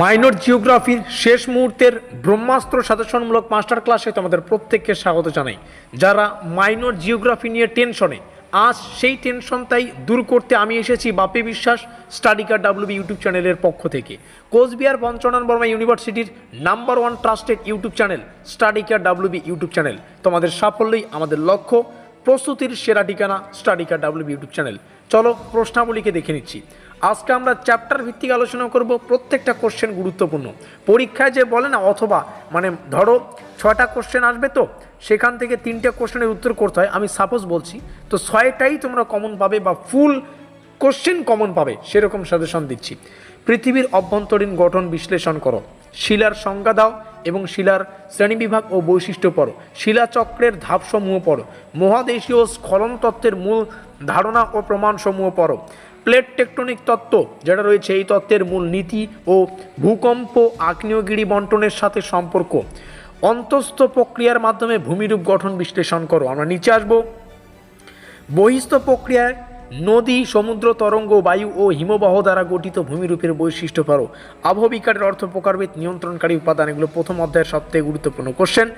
Minor জিওগ্রাফির শেষ মুহূর্তের ব্রহ্মাস্ত্র সাজেশনমূলক master ক্লাসে তোমাদের প্রত্যেককে স্বাগত জানাই। যারা মাইনর জিওগ্রাফি নিয়ে টেনশনে, আজ সেই টেনশনটাই দূর করতে আমি এসেছি বাপি বিশ্বাস স্টাডিকার ডাব্লিউবি ইউটিউব চ্যানেলের পক্ষ থেকে। কোচবিহার পঞ্চনন বর্মা ইউনিভার্সিটির number one trusted YouTube channel স্টাডিকার WB YouTube channel. তোমাদের সাফল্যই আমাদের লক্ষ্য। প্রস্তুতির সেরা ঠিকানা স্টাডিকার ডাব্লিউবি ইউটিউব চ্যানেল। চলো প্রশ্নাবলীকে দেখে নিচ্ছি। আজকে আমরা চ্যাপ্টার ভিত্তিক আলোচনা করব প্রত্যেকটা কোশ্চেন গুরুত্বপূর্ণ। পরীক্ষায় যে বলে না, অথবা মানে ধরো ছয়টা কোশ্চেন আসবে তো, সেখান থেকে তিনটে কোশ্চেনের উত্তর করতে হয়। আমি সাপোজ বলছি, তো ছয়টাই তোমরা কমন পাবে বা ফুল কোশ্চেন কমন পাবে, সেরকম সাজেশন দিচ্ছি। পৃথিবীর অভ্যন্তরীণ গঠন বিশ্লেষণ করো। শিলার সংজ্ঞা দাও এবং শিলার শ্রেণীবিভাগ ও বৈশিষ্ট্য পড়ো। শিলাচক্রের ধাপসমূহ পড়ো। মহাদেশীয় স্খলন তত্ত্বের মূল ধারণা ও প্রমাণসমূহ পড়ো। প্লেট টেকটনিক তত্ত্ব, যেটা রয়েছে এই তত্ত্বের মূল নীতি ও ভূকম্প আগ্নেয়গিরি বন্টনের সাথে সম্পর্ক। অন্তস্থ প্রক্রিয়ার মাধ্যমে ভূমিরূপ গঠন বিশ্লেষণ করো। আমরা নিচে আসব। বহিস্থ প্রক্রিয়ায় নদী, সমুদ্র, তরঙ্গ, বায়ু ও হিমবাহ দ্বারা গঠিত ভূমিরূপের বৈশিষ্ট্য পারো। আবহবিকারের অর্থ প্রকারভেদ নিয়ন্ত্রণকারী উপাদান, এগুলো প্রথম অধ্যায়ের সবথেকে গুরুত্বপূর্ণ কোশ্চেন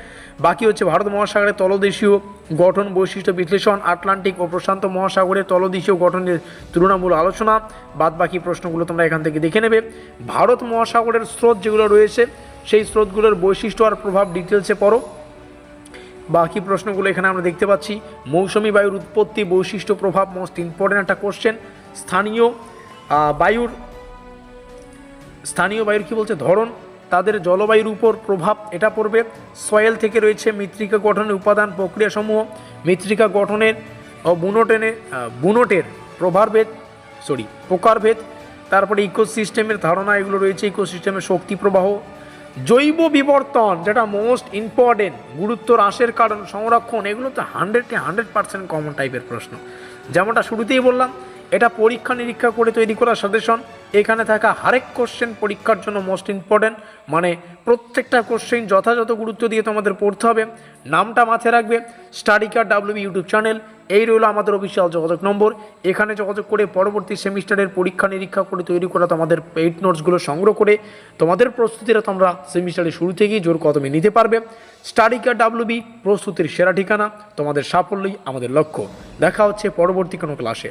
বাকি হচ্ছে ভারত মহাসাগরের তলদেশীয় গঠন বৈশিষ্ট্য বিশ্লেষণ, আটলান্টিক ও প্রশান্ত মহাসাগরের তলদেশীয় গঠনের তুলনামূলক আলোচনা। বাদ বাকি প্রশ্নগুলো তোমরা এখান থেকে দেখে নেবে। ভারত মহাসাগরের স্রোত যেগুলো রয়েছে, সেই স্রোতগুলোর বৈশিষ্ট্য আর প্রভাব ডিটেলসে পড়ো। বাকি প্রশ্নগুলো এখানে আমরা দেখতে পাচ্ছি। মৌসুমি বায়ুর উৎপত্তি বৈশিষ্ট্য প্রভাব মোস্ট ইম্পর্টেন্ট একটা কোশ্চেন স্থানীয় বায়ুর স্থানীয় বায়ুর কী বলছে? ধরন, তাদের জলবায়ুর উপর প্রভাব এটা পড়বে। সয়েল থেকে রয়েছে মৃত্তিকা গঠনের উপাদান প্রক্রিয়াসমূহ। মৃত্তিকা গঠনের, ও বুনোটেনে বুনোটের প্রভারভেদ সরি প্রকারভেদ। তারপরে ইকোসিস্টেমের ধারণা এগুলো রয়েছে। ইকোসিস্টেমের শক্তি প্রবাহ জৈব বিবর্তন, যেটা মোস্ট ইম্পর্টেন্ট গুরুত্ব হ্রাসের কারণ, সংরক্ষণ, এগুলো তো হান্ড্রেড হান্ড্রেডে হান্ড্রেড পার্সেন্ট কমন টাইপের প্রশ্ন। যেমনটা শুরুতেই বললাম এটা পরীক্ষা নিরীক্ষা করে তৈরি করা সাজেশন এখানে থাকা হরেক কোশ্চেন পরীক্ষার জন্য মোস্ট ইম্পর্টেন্ট মানে প্রত্যেকটা কোশ্চেন যথাযথ গুরুত্ব দিয়ে তোমাদের পড়তে হবে। নামটা মাথায় রাখবে স্টাডিকার ডাব্লিউবি ইউটিউব চ্যানেল এই রইল আমাদের অফিসিয়াল যোগাযোগ নম্বর। এখানে যোগাযোগ করে পরবর্তী সেমিস্টারের পরীক্ষা নিরীক্ষা করে তৈরি করা তোমাদের পেইড নোটসগুলো সংগ্রহ করে তোমাদের প্রস্তুতিটা তোমরা সেমিস্টারের শুরু থেকেই জোর কদমে নিতে পারবে। স্টাডিকার ডাব্লিউবি প্রস্তুতির সেরা ঠিকানা, তোমাদের সাফল্যই আমাদের লক্ষ্য। দেখা হচ্ছে পরবর্তী কোনো ক্লাসে